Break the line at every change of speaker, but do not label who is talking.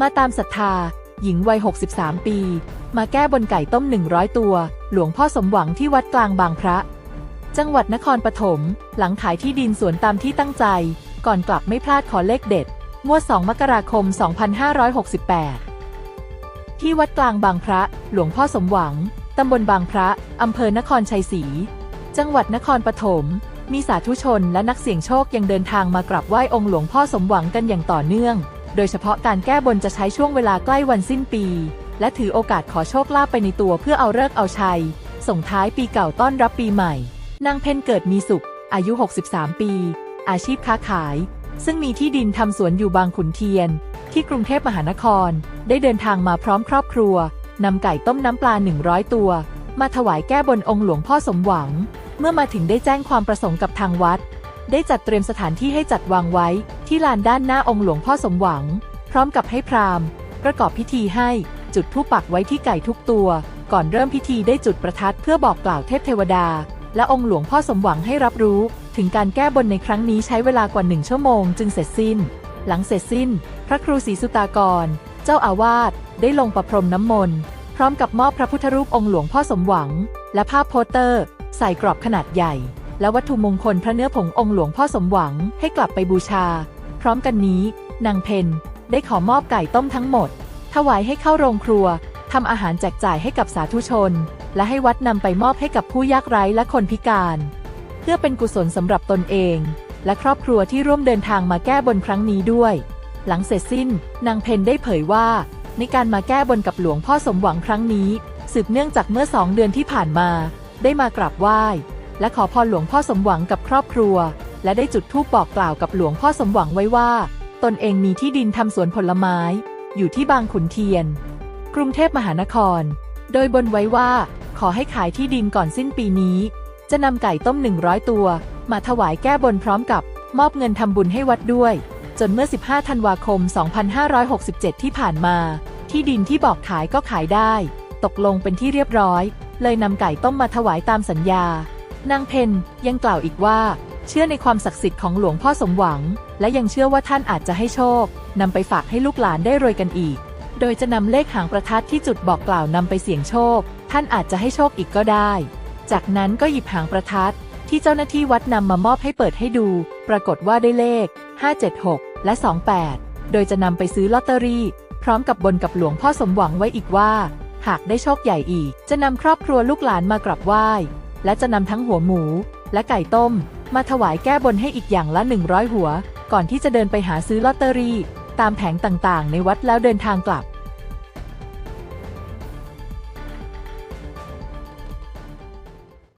มาตามศรัทธา หญิงวัย 63 ปี มาแก้บนไก่ต้ม 100 ตัว หลวงพ่อสมหวังที่วัดกลางบางพระ จังหวัดนครปฐม หลังขายที่ดินสวนตามที่ตั้งใจ ก่อนกลับไม่พลาดขอเลขเด็ด งวด 2 มกราคม 2568 ที่วัดกลางบางพระ หลวงพ่อสมหวัง ตำบลบางพระ อำเภอนครชัยศรี จังหวัดนครปฐมมีสาธุชนและนักเสี่ยงโชคยังเดินทางมากราบไหว้องค์หลวงพ่อสมหวังกันอย่างต่อเนื่อง โดยเฉพาะการแก้บนจะใช้ช่วงเวลาใกล้วันสิ้นปี และถือโอกาสขอโชคลาภไปในตัวเพื่อเอาเลิกเอาชัย ส่งท้ายปีเก่าต้อนรับปีใหม่ นางเพ็ญเกิดมีสุข อายุ 63 ปี อาชีพค้าขาย ซึ่งมีที่ดินทำสวนอยู่บางขุนเทียน ที่กรุงเทพมหานคร ได้เดินทางมาพร้อมครอบครัวนำไก่ต้มน้ำปลา 100 ตัว มาถวายแก้บนองค์หลวงพ่อสมหวัง เมื่อมาถึงได้แจ้งความประสงค์กับทางวัด ได้จัดเตรียมสถานที่ให้จัดวางไว้ ที่ลานด้านหน้าองค์หลวงพ่อสมหวัง พร้อมกับให้พราหมณ์ ประกอบพิธีให้จุดธูปปักไว้ที่ไก่ทุกตัว ก่อนเริ่มพิธีได้จุดประทัดเพื่อบอกกล่าวเทพเทวดา และองค์หลวงพ่อสมหวังให้รับรู้ ถึงการแก้บนในครั้งนี้ใช้เวลากว่าหนึ่งชั่วโมงจึงเสร็จสิ้น หลังเสร็จสิ้น พระครูศรีสุตากร เจ้าอาวาสได้ลงประพรมน้ำมนต์พร้อมกับมอบพระพุทธรูปองค์หลวงพ่อสมหวัง และภาพโปสเตอร์ ใส่กรอบขนาดใหญ่ และวัตถุมงคลพระเนื้อผงองค์หลวงพ่อสมหวังให้กลับไปบูชา พร้อมกันนี้ นางเพนได้ขอมอบไก่ต้มทั้งหมด ถวายให้เข้าโรงครัวทำอาหารแจกจ่ายให้กับสาธุชน และให้วัดนำไปมอบให้กับผู้ยากไร้และคนพิการ เพื่อเป็นกุศลสำหรับตนเอง และครอบครัวที่ร่วมเดินทางมาแก้บนครั้งนี้ด้วย หลังเสร็จสิ้น นางเพนได้เผยว่า ในการมาแก้บนกับหลวงพ่อสมหวังครั้งนี้ สืบเนื่องจากเมื่อสองเดือนที่ผ่านมา ได้มากราบไหว้ และขอพรหลวงพ่อสมหวังกับครอบครัว และได้จุดธูปบอกกล่าวกับหลวงพ่อสมหวังไว้ว่า ตนเองมีที่ดินทำสวนผลไม้ อยู่ที่บางขุนเทียน กรุงเทพมหานคร โดยบนไว้ว่า ขอให้ขายที่ดินก่อนสิ้นปีนี้ จะนำไก่ต้ม 100 ตัว มาถวายแก้บนพร้อมกับมอบเงินทำบุญให้วัดด้วย จนเมื่อ 15 ธันวาคม 2567 ที่ผ่านมา ที่ดินที่บอกขายก็ขายได้ ตกลงเป็นที่เรียบร้อย เลยนำไก่ต้มมาถวายตามสัญญา นางเพนยังกล่าวอีกว่า เชื่อในความศักดิ์สิทธิ์ของหลวงพ่อสมหวัง และยังเชื่อว่าท่านอาจจะให้โชคนำไปฝากให้ลูกหลานได้รวยกันอีก โดยจะนำเลขหางประทัดที่จุดบอกกล่าวนำไปเสี่ยงโชค ท่านอาจจะให้โชคอีกก็ได้ จากนั้นก็หยิบหางประทัดที่เจ้าหน้าที่วัดนำมามอบให้เปิดให้ดู ปรากฏว่าได้เลข 576 และ 28 โดยจะนำไปซื้อลอตเตอรี่ พร้อมกับบนกับหลวงพ่อสมหวังไว้อีกว่า หากได้โชคใหญ่อีก จะนำครอบครัวลูกหลานมากราบไหว้ และจะนำทั้งหัวหมู และไก่ต้ม มาถวายแก้บนให้อีกอย่างละ 100 หัว ก่อนที่จะเดินไปหาซื้อลอตเตอรี่ ตามแผงต่างๆ ในวัดแล้วเดินทางกลับ